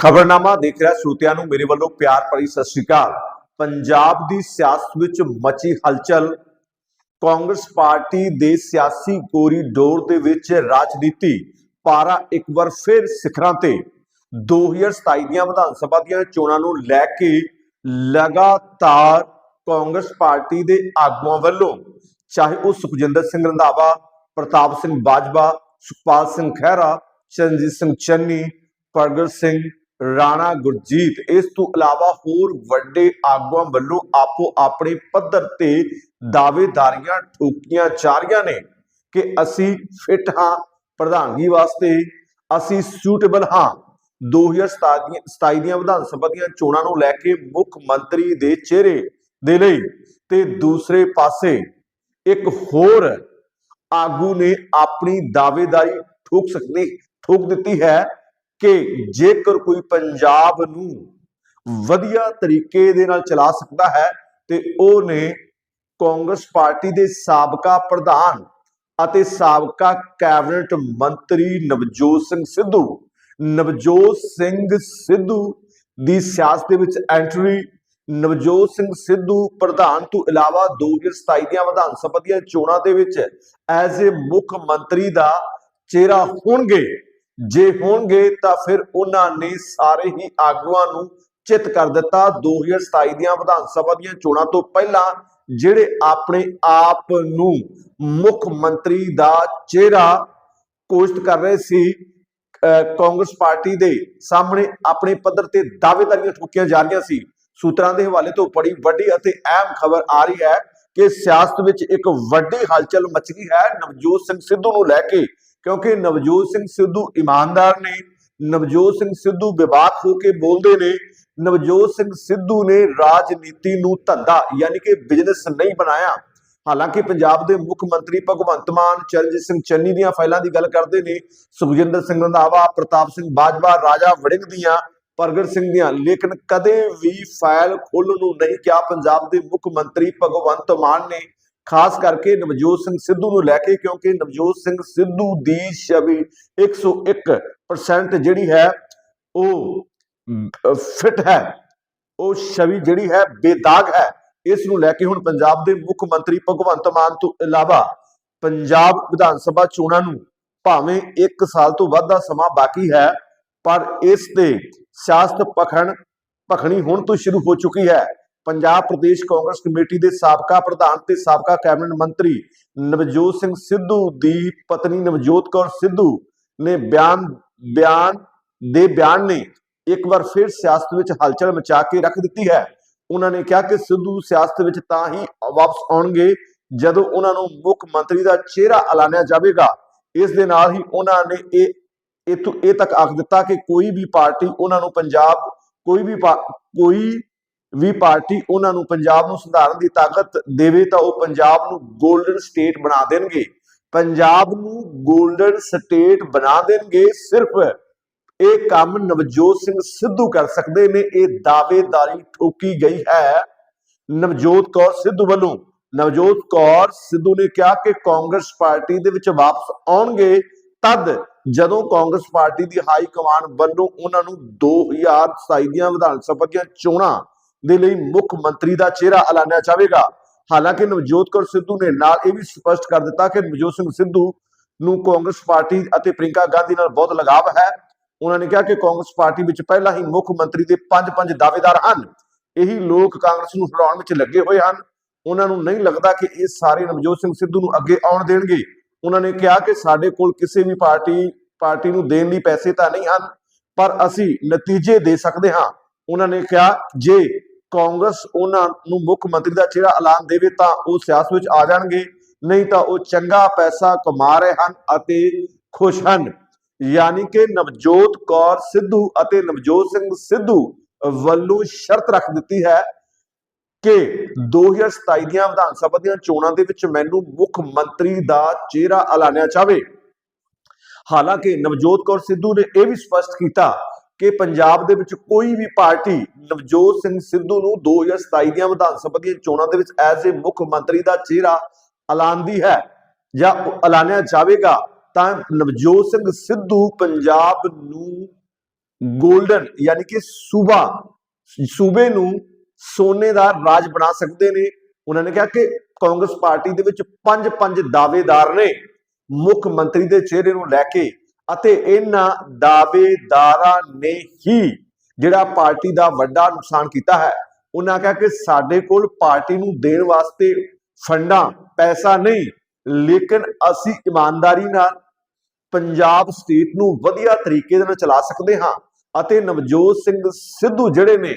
ਖਬਰਨਾਮਾ ਦੇਖ ਰਿਹਾ ਸਰੋਤਿਆਂ ਨੂੰ ਮੇਰੇ ਵੱਲੋਂ ਪਿਆਰ ਭਰੀ ਸਤਿ ਸ਼੍ਰੀ ਅਕਾਲ। ਪੰਜਾਬ ਦੀ ਸਿਆਸਤ ਵਿੱਚ ਮਚੀ ਹਲਚਲ। ਕਾਂਗਰਸ ਪਾਰਟੀ ਦੇ ਸਿਆਸੀ ਕੋਰੀਡੋਰ ਦੇ ਵਿੱਚ ਰਾਜਨੀਤੀ। ਪਾਰਾ ਇੱਕ ਵਾਰ ਫਿਰ ਸਿਖਰਾਂ ਤੇ। 2027 ਦੀਆਂ ਵਿਧਾਨ ਸਭਾ ਦੀਆਂ ਚੋਣਾਂ ਨੂੰ ਲੈ ਕੇ ਲਗਾਤਾਰ ਕਾਂਗਰਸ ਪਾਰਟੀ ਦੇ ਆਗੂਆਂ ਵੱਲੋਂ, ਚਾਹੇ ਉਹ ਸੁਖਜਿੰਦਰ ਸਿੰਘ ਰੰਧਾਵਾ, ਪ੍ਰਤਾਪ ਸਿੰਘ ਬਾਜਵਾ, ਸੁਖਪਾਲ ਸਿੰਘ ਖਹਿਰਾ, ਚਰਨਜੀਤ ਸਿੰਘ ਚੰਨੀ, ਪ੍ਰਗਟ ਸਿੰਘ ਰਾਣਾ ਗੁਰਜੀਤ, ਇਸ ਤੋਂ ਇਲਾਵਾ ਹੋਰ ਵੱਡੇ ਆਗੂਆਂ ਵੱਲੋਂ ਆਪੋ ਆਪਣੇ ਪੱਧਰ ਤੇ ਦਾਅਵੇਦਾਰੀਆਂ ਠੋਕੀਆਂ ਜਾ ਰਹੀਆਂ ਨੇ ਕਿ ਅਸੀਂ ਫਿੱਟ ਹਾਂ ਪ੍ਰਧਾਨਗੀ ਵਾਸਤੇ, ਅਸੀਂ ਸੂਟੇਬਲ ਹਾਂ। 2027 ਦੀਆਂ 27 ਦੀਆਂ ਵਿਧਾਨ ਸਭਾ ਦੀਆਂ ਚੋਣਾਂ ਨੂੰ ਲੈ ਕੇ ਮੁੱਖ ਮੰਤਰੀ ਦੇ ਚਿਹਰੇ ਦੇ ਲਈ ਤੇ ਦੂਸਰੇ ਪਾਸੇ ਇੱਕ ਹੋਰ ਆਗੂ ਨੇ ਆਪਣੀ ਦਾਅਵੇਦਾਰੀ ਠੋਕ ਸਕਦੀ ਠੋਕ ਦਿੱਤੀ ਹੈ। ਕਿ ਜੇਕਰ ਕੋਈ ਪੰਜਾਬ ਨੂੰ ਵਧੀਆ ਤਰੀਕੇ ਦੇ ਨਾਲ ਚਲਾ ਸਕਦਾ ਹੈ, ਤੇ ਉਹ ਨੇ ਕਾਂਗਰਸ ਪਾਰਟੀ ਦੇ ਸਾਬਕਾ ਪ੍ਰਧਾਨ ਅਤੇ ਸਾਬਕਾ ਕੈਬਨਿਟ ਮੰਤਰੀ ਨਵਜੋਤ ਸਿੰਘ ਸਿੱਧੂ, ਨਵਜੋਤ ਸਿੰਘ ਸਿੱਧੂ ਦੀ ਸਿਆਸਤ ਦੇ ਵਿੱਚ ਐਂਟਰੀ, ਨਵਜੋਤ ਸਿੰਘ ਸਿੱਧੂ ਪ੍ਰਧਾਨ ਤੋਂ ਇਲਾਵਾ 2027 ਦੀਆਂ ਵਿਧਾਨ ਸਭਾ ਦੀਆਂ ਚੋਣਾਂ ਦੇ ਵਿੱਚ ਐਜ਼ ਏ ਮੁੱਖ ਮੰਤਰੀ ਦਾ ਚਿਹਰਾ ਹੋਣਗੇ। ਜੇ ਹੋਣਗੇ ਤਾਂ ਫਿਰ ਉਹਨਾਂ ਨੇ ਸਾਰੇ ਹੀ ਆਗੂਆਂ ਨੂੰ ਚਿੱਤ ਕਰ ਦਿੱਤਾ 2027 ਦੀਆਂ ਵਿਧਾਨ ਸਭਾ ਦੀਆਂ ਚੋਣਾਂ ਤੋਂ ਪਹਿਲਾਂ, ਜਿਹੜੇ ਆਪਣੇ ਆਪ ਨੂੰ ਮੁੱਖ ਮੰਤਰੀ ਦਾ ਚਿਹਰਾ ਕੋਸ਼ਟ ਕਰ ਰਹੇ ਸੀ ਅਹ ਕਾਂਗਰਸ ਪਾਰਟੀ ਦੇ ਸਾਹਮਣੇ ਆਪਣੇ ਪੱਧਰ ਤੇ ਦਾਅਵੇਦਾਰੀਆਂ ਠੋਕੀਆਂ ਜਾ ਰਹੀਆਂ ਸੀ। ਸੂਤਰਾਂ ਦੇ ਹਵਾਲੇ ਤੋਂ ਬੜੀ ਵੱਡੀ ਅਤੇ ਅਹਿਮ ਖਬਰ ਆ ਰਹੀ ਹੈ ਕਿ ਸਿਆਸਤ ਵਿੱਚ ਇੱਕ ਵੱਡੀ ਹਲਚਲ ਮਚ ਗਈ ਹੈ। ਨਵਜੋਤ ਸਿੰਘ ਸਿੱਧੂ ਨੂੰ ਲੈ ਕੇ ਕਿਉਂਕਿ ਨਵਜੋਤ ਸਿੰਘ ਸਿੱਧੂ ਇਮਾਨਦਾਰ ਨੇ, ਨਵਜੋਤ ਸਿੰਘ ਸਿੱਧੂ ਵਿਵਾਕ ਹੋ ਕੇ ਬੋਲਦੇ ਨੇ, ਨਵਜੋਤ ਸਿੰਘ ਸਿੱਧੂ ਨੇ ਰਾਜਨੀਤੀ ਨੂੰ ਧੰਦਾ ਯਾਨੀ ਕਿ ਬਿਜ਼ਨਸ ਨਹੀਂ ਬਣਾਇਆ। ਹਾਲਾਂਕਿ ਪੰਜਾਬ ਦੇ ਮੁੱਖ ਮੰਤਰੀ ਭਗਵੰਤ ਮਾਨ, ਚਰਨਜੀਤ ਸਿੰਘ ਚੰਨੀ ਦੀਆਂ ਫਾਈਲਾਂ ਦੀ ਗੱਲ ਕਰਦੇ ਨੇ, ਸੁਖਜਿੰਦਰ ਸਿੰਘ ਰੰਧਾਵਾ, ਪ੍ਰਤਾਪ ਸਿੰਘ ਬਾਜਵਾ, ਰਾਜਾ ਵੜਿੰਗ ਦੀਆਂ, ਪ੍ਰਗਟ ਸਿੰਘ ਦੀਆਂ, ਲੇਕਿਨ ਕਦੇ ਵੀ ਫਾਈਲ ਖੋਲਣ ਨੂੰ ਨਹੀਂ ਕਿਹਾ ਪੰਜਾਬ ਦੇ ਮੁੱਖ ਮੰਤਰੀ ਭਗਵੰਤ ਮਾਨ ਨੇ। ਖਾਸ ਕਰਕੇ ਨਵਜੋਤ ਸਿੰਘ ਸਿੱਧੂ ਨੂੰ ਲੈ ਕੇ, ਕਿਉਂਕਿ ਨਵਜੋਤ ਸਿੰਘ ਸਿੱਧੂ ਦੀ ਛਵੀ 101% ਜਿਹੜੀ ਹੈ ਉਹ ਫਿੱਟ ਹੈ। ਉਹ ਛਵੀ ਜਿਹੜੀ ਹੈ ਬੇਦਾਗ ਹੈ। ਇਸ ਨੂੰ ਲੈ ਕੇ ਹੁਣ ਪੰਜਾਬ ਦੇ ਮੁੱਖ ਮੰਤਰੀ ਭਗਵੰਤ ਮਾਨ ਤੋਂ ਇਲਾਵਾ ਪੰਜਾਬ ਵਿਧਾਨ ਸਭਾ ਚੋਣਾਂ ਨੂੰ ਭਾਵੇਂ 1 ਸਾਲ ਤੋਂ ਵੱਧ ਦਾ ਸਮਾਂ ਬਾਕੀ ਹੈ, ਪਰ ਇਸ ਤੇ ਸਿਆਸਤ ਪਖਣ ਭਖਣੀ ਹੁਣ ਤੋਂ ਸ਼ੁਰੂ ਹੋ ਚੁੱਕੀ ਹੈ। ਪੰਜਾਬ ਪ੍ਰਦੇਸ਼ ਕਾਂਗਰਸ ਕਮੇਟੀ ਦੇ ਸਾਬਕਾ ਪ੍ਰਧਾਨ ਤੇ ਸਾਬਕਾ ਕੈਬਨਿਟ ਮੰਤਰੀ ਨਵਜੋਤ ਸਿੰਘ ਸਿੱਧੂ ਦੀ ਪਤਨੀ ਨਵਜੋਤ ਕੌਰ ਸਿੱਧੂ ਨੇ ਬਿਆਨ ਬਿਆਨ ਦੇ ਬਿਆਨ ਨੇ ਇੱਕ ਵਾਰ ਫਿਰ ਸਿਆਸਤ ਵਿੱਚ ਹਲਚਲ ਮਚਾ ਕੇ ਰੱਖ ਦਿੱਤੀ ਹੈ। ਉਹਨਾਂ ਨੇ ਕਿਹਾ ਕਿ ਸਿੱਧੂ ਸਿਆਸਤ ਵਿੱਚ ਤਾਂ ਹੀ ਵਾਪਸ ਆਉਣਗੇ ਜਦੋਂ ਉਹਨਾਂ ਨੂੰ ਮੁੱਖ ਮੰਤਰੀ ਦਾ ਚਿਹਰਾ ਐਲਾਨਿਆ ਜਾਵੇਗਾ। ਇਸ ਦੇ ਨਾਲ ਹੀ ਉਹਨਾਂ ਨੇ ਇਹ ਇਹ ਤੱਕ ਆਖ ਦਿੱਤਾ ਕਿ ਕੋਈ ਵੀ ਪਾਰਟੀ ਉਹਨਾਂ ਨੂੰ ਪੰਜਾਬ, ਕੋਈ ਵੀ ਪਾ- ਕੋਈ ਵੀ ਪਾਰਟੀ ਉਹਨਾਂ ਨੂੰ ਪੰਜਾਬ ਨੂੰ ਸੁਧਾਰਨ ਦੀ ਤਾਕਤ ਦੇਵੇ ਤਾਂ ਉਹ ਪੰਜਾਬ ਨੂੰ 골ਡਨ ਸਟੇਟ ਬਣਾ ਦੇਣਗੇ। ਪੰਜਾਬ ਨੂੰ 골ਡਨ ਸਟੇਟ ਬਣਾ ਦੇਣਗੇ ਸਿਰਫ ਇਹ ਕੰਮ ਨਵਜੋਤ ਸਿੰਘ ਸਿੱਧੂ ਕਰ ਸਕਦੇ ਨੇ, ਇਹ ਦਾਅਵੇਦਾਰੀ ਠੋਕੀ ਗਈ ਹੈ ਨਵਜੋਤ ਕੌਰ ਸਿੱਧੂ ਵੱਲੋਂ। ਨਵਜੋਤ ਕੌਰ ਸਿੱਧੂ ਨੇ ਕਿਹਾ ਕਿ ਕਾਂਗਰਸ ਪਾਰਟੀ ਦੇ ਵਿੱਚ ਵਾਪਸ ਆਉਣਗੇ, ਤਦ ਜਦੋਂ ਕਾਂਗਰਸ ਪਾਰਟੀ ਦੀ ਹਾਈ ਕਮਾਂਡ ਵੱਲੋਂ ਉਹਨਾਂ ਨੂੰ 2027 ਦੀਆਂ ਵਿਧਾਨ ਸਭਾ ਦੀਆਂ ਚੋਣਾਂ ਦੇ ਲਈ ਮੁੱਖ ਮੰਤਰੀ ਦਾ ਚਿਹਰਾ ਐਲਾਨਿਆ ਜਾਵੇਗਾ। ਹਾਲਾਂਕਿ ਨਵਜੋਤ ਕੌਰ ਸਿੱਧੂ ਨੇ ਨਾਲ ਇਹ ਵੀ ਸਪਸ਼ਟ ਕਰ ਦਿੱਤਾ ਕਿ ਨਵਜੋਤ ਸਿੰਘ ਸਿੱਧੂ ਨੂੰ ਕਾਂਗਰਸ ਪਾਰਟੀ ਅਤੇ ਪ੍ਰਿੰਕਾ ਗਾਂਧੀ ਨਾਲ ਬਹੁਤ ਲਗਾਵ ਹੈ। ਉਹਨਾਂ ਨੇ ਕਿਹਾ ਕਿ ਕਾਂਗਰਸ ਪਾਰਟੀ ਵਿੱਚ ਪਹਿਲਾਂ ਹੀ ਮੁੱਖ ਮੰਤਰੀ ਦੇ ਪੰਜ ਪੰਜ ਦਾਅਵੇਦਾਰ ਹਨ। ਇਹੀ ਲੋਕ ਕਾਂਗਰਸ ਨੂੰ ਹਰਾਉਣ ਵਿੱਚ ਲੱਗੇ ਹੋਏ ਹਨ। ਉਹਨਾਂ ਨੂੰ ਨਹੀਂ ਲੱਗਦਾ ਕਿ ਇਹ ਸਾਰੇ ਨਵਜੋਤ ਸਿੰਘ ਸਿੱਧੂ ਨੂੰ ਅੱਗੇ ਆਉਣ ਦੇਣਗੇ। ਉਹਨਾਂ ਨੇ ਕਿਹਾ ਕਿ ਸਾਡੇ ਕੋਲ ਕਿਸੇ ਵੀ ਪਾਰਟੀ ਪਾਰਟੀ ਨੂੰ ਦੇਣ ਲਈ ਪੈਸੇ ਤਾਂ ਨਹੀਂ ਹਨ, ਪਰ ਅਸੀਂ ਨਤੀਜੇ ਦੇ ਸਕਦੇ ਹਾਂ। ਉਹਨਾਂ ਨੇ ਕਿਹਾ, ਜੇ ਕਾਂਗਰਸ ਉਹਨਾਂ ਨੂੰ ਮੁੱਖ ਮੰਤਰੀ ਦਾ ਚਿਹਰਾ ਐਲਾਨ ਦੇਵੇ ਤਾਂ ਉਹ ਸਿਆਸਤ ਵਿੱਚ ਆ ਜਾਣਗੇ, ਨਹੀਂ ਤਾਂ ਉਹ ਚੰਗਾ ਪੈਸਾ ਕਮਾ ਰਹੇ ਹਨ ਅਤੇ ਖੁਸ਼ ਹਨ। ਯਾਨੀ ਕਿ ਨਵਜੋਤ ਕੌਰ ਸਿੱਧੂ ਅਤੇ ਨਵਜੋਤ ਸਿੰਘ ਸਿੱਧੂ ਵੱਲੋਂ ਸ਼ਰਤ ਰੱਖ ਦਿੱਤੀ ਹੈ ਕਿ 2027 ਦੀਆਂ ਵਿਧਾਨ ਸਭਾ ਦੀਆਂ ਚੋਣਾਂ ਦੇ ਵਿੱਚ ਮੈਨੂੰ ਮੁੱਖ ਮੰਤਰੀ ਦਾ ਚਿਹਰਾ ਐਲਾਨਿਆ ਜਾਵੇ। ਹਾਲਾਂਕਿ ਨਵਜੋਤ ਕੌਰ ਸਿੱਧੂ ਨੇ ਇਹ ਵੀ ਸਪਸ਼ਟ ਕੀਤਾ ਕਿ ਪੰਜਾਬ ਦੇ ਵਿੱਚ ਕੋਈ ਵੀ ਪਾਰਟੀ ਨਵਜੋਤ ਸਿੰਘ ਸਿੱਧੂ ਨੂੰ 2027 ਦੀਆਂ ਵਿਧਾਨ ਸਭਾ ਦੀਆਂ ਚੋਣਾਂ ਦੇ ਵਿੱਚ ਐਜ਼ ਏ ਮੁੱਖ ਮੰਤਰੀ ਦਾ ਚਿਹਰਾ ਐਲਾਨਦੀ ਹੈ ਜਾਂ ਐਲਾਨਿਆ ਜਾਵੇਗਾ, ਤਾਂ ਨਵਜੋਤ ਸਿੰਘ ਸਿੱਧੂ ਪੰਜਾਬ ਨੂੰ 골ਡਨ ਯਾਨੀ ਕਿ ਸੂਬਾ, ਸੂਬੇ ਨੂੰ ਸੋਨੇ ਦਾ ਰਾਜ ਬਣਾ ਸਕਦੇ ਨੇ। ਉਹਨਾਂ ਨੇ ਕਿਹਾ ਕਿ ਕਾਂਗਰਸ ਪਾਰਟੀ ਦੇ ਵਿੱਚ ਪੰਜ ਪੰਜ ਦਾਅਵੇਦਾਰ ਨੇ ਮੁੱਖ ਮੰਤਰੀ ਦੇ ਚਿਹਰੇ ਨੂੰ ਲੈ ਕੇ ਅਤੇ ਇਹਨਾਂ ਦਾਅਵੇਦਾਰਾਂ ਨੇ ਹੀ ਜਿਹੜਾ ਪਾਰਟੀ ਦਾ ਵੱਡਾ ਨੁਕਸਾਨ ਕੀਤਾ ਹੈ। ਉਹਨਾਂ ਕਿਹਾ ਕਿ ਸਾਡੇ ਕੋਲ ਪਾਰਟੀ ਨੂੰ ਦੇਣ ਵਾਸਤੇ ਫੰਡਾਂ, ਪੈਸਾ ਨਹੀਂ, ਲੇਕਿਨ ਅਸੀਂ ਇਮਾਨਦਾਰੀ ਨਾਲ ਪੰਜਾਬ ਸਟੇਟ ਨੂੰ ਵਧੀਆ ਤਰੀਕੇ ਦੇ ਨਾਲ ਚਲਾ ਸਕਦੇ ਹਾਂ ਅਤੇ ਨਵਜੋਤ ਸਿੰਘ ਸਿੱਧੂ ਜਿਹੜੇ ਨੇ,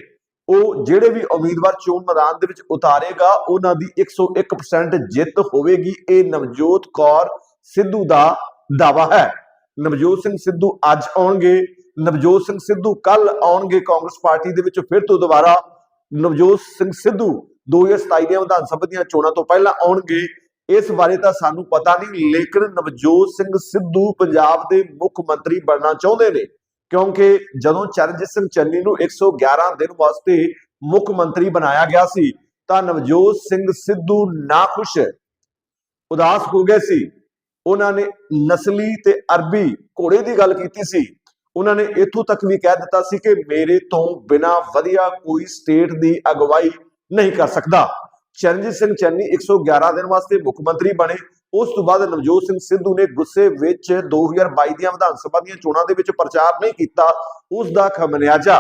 ਉਹ ਜਿਹੜੇ ਵੀ ਉਮੀਦਵਾਰ ਚੋਣ ਮੈਦਾਨ ਦੇ ਵਿੱਚ ਉਤਾਰੇਗਾ, ਉਹਨਾਂ ਦੀ 101% ਜਿੱਤ ਹੋਵੇਗੀ। ਇਹ ਨਵਜੋਤ ਕੌਰ ਸਿੱਧੂ ਦਾ ਦਾਵਾ ਹੈ। ਨਵਜੋਤ ਸਿੰਘ ਸਿੱਧੂ ਅੱਜ ਆਉਣਗੇ। ਨਵਜੋਤ ਸਿੰਘ ਸਿੱਧੂ ਕੱਲ ਆਉਣਗੇ ਕਾਂਗਰਸ ਪਾਰਟੀ ਦੇ ਵਿੱਚ, ਫਿਰ ਤੋਂ ਦੁਬਾਰਾ ਨਵਜੋਤ ਸਿੰਘ ਸਿੱਧੂ 2027 ਦੀਆਂ ਵਿਧਾਨ ਸਭਾ ਦੀਆਂ ਚੋਣਾਂ ਤੋਂ ਪਹਿਲਾਂ ਆਉਣਗੇ। ਇਸ ਬਾਰੇ ਤਾਂ ਸਾਨੂੰ ਪਤਾ ਨਹੀਂ, ਲੇਕਿਨ ਨਵਜੋਤ ਸਿੰਘ ਸਿੱਧੂ ਪੰਜਾਬ ਦੇ ਮੁੱਖ ਮੰਤਰੀ ਬਣਨਾ ਚਾਹੁੰਦੇ ਨੇ, ਕਿਉਂਕਿ ਜਦੋਂ ਚਰਨਜੀਤ ਸਿੰਘ ਚੰਨੀ ਨੂੰ 111 ਦਿਨ ਵਾਸਤੇ ਮੁੱਖ ਮੰਤਰੀ ਬਣਾਇਆ ਗਿਆ ਸੀ, ਤਾਂ ਨਵਜੋਤ ਸਿੰਘ ਸਿੱਧੂ ਨਾਖੁਸ਼ ਉਦਾਸ ਹੋ ਗਏ ਸੀ। ਉਹਨਾਂ ਨੇ ਨਸਲੀ ਤੇ ਅਰਬੀ ਘੋੜੇ ਦੀ ਗੱਲ ਕੀਤੀ ਸੀ। ਉਹਨਾਂ ਨੇ ਇੱਥੋਂ ਤੱਕ ਵੀ ਕਹਿ ਦਿੱਤਾ ਸੀ ਕਿ ਮੇਰੇ ਤੋਂ ਬਿਨਾ ਵਧੀਆ ਕੋਈ ਸਟੇਟ ਦੀ ਅਗਵਾਈ ਨਹੀਂ ਕਰ ਸਕਦਾ। ਚਰਨਜੀਤ ਸਿੰਘ ਚੰਨੀ 111 ਦਿਨ ਵਾਸਤੇ ਮੁੱਖ ਮੰਤਰੀ ਬਣੇ। ਉਸ ਤੋਂ ਬਾਅਦ ਨਵਜੋਤ ਸਿੰਘ ਸਿੱਧੂ ਨੇ ਗੁੱਸੇ ਵਿੱਚ 2022 ਦੀਆਂ ਵਿਧਾਨ ਸਭਾ ਦੀਆਂ ਚੋਣਾਂ ਦੇ ਵਿੱਚ ਪ੍ਰਚਾਰ ਨਹੀਂ ਕੀਤਾ। ਉਸ ਦਾ ਖਮਿਆਜਾ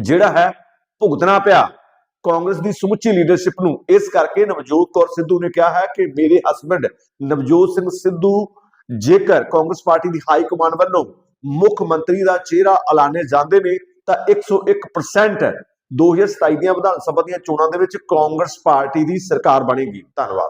ਜਿਹੜਾ ਹੈ ਭੁਗਤਣਾ ਪਿਆ। ਕਾਂਗਰਸ ਦੀ ਸਮੁੱਚੀ ਲੀਡਰਸ਼ਿਪ ਨੂੰ ਇਸ ਕਰਕੇ ਨਵਜੋਤ ਕੌਰ ਸਿੱਧੂ ਨੇ ਕਿਹਾ ਹੈ ਕਿ ਮੇਰੇ ਹਸਬੰਡ ਨਵਜੋਤ ਸਿੰਘ ਸਿੱਧੂ ਜੇਕਰ ਕਾਂਗਰਸ ਪਾਰਟੀ ਦੀ ਹਾਈ ਕਮਾਂਡ ਵੱਲੋਂ ਮੁੱਖ ਮੰਤਰੀ ਦਾ ਚਿਹਰਾ ਐਲਾਨੇ ਜਾਂਦੇ ਨੇ, ਤਾਂ 101% 2027 ਦੀਆਂ ਵਿਧਾਨ ਸਭਾ ਦੀਆਂ ਚੋਣਾਂ ਦੇ ਵਿੱਚ ਕਾਂਗਰਸ ਪਾਰਟੀ ਦੀ ਸਰਕਾਰ ਬਣੇਗੀ। ਧੰਨਵਾਦ।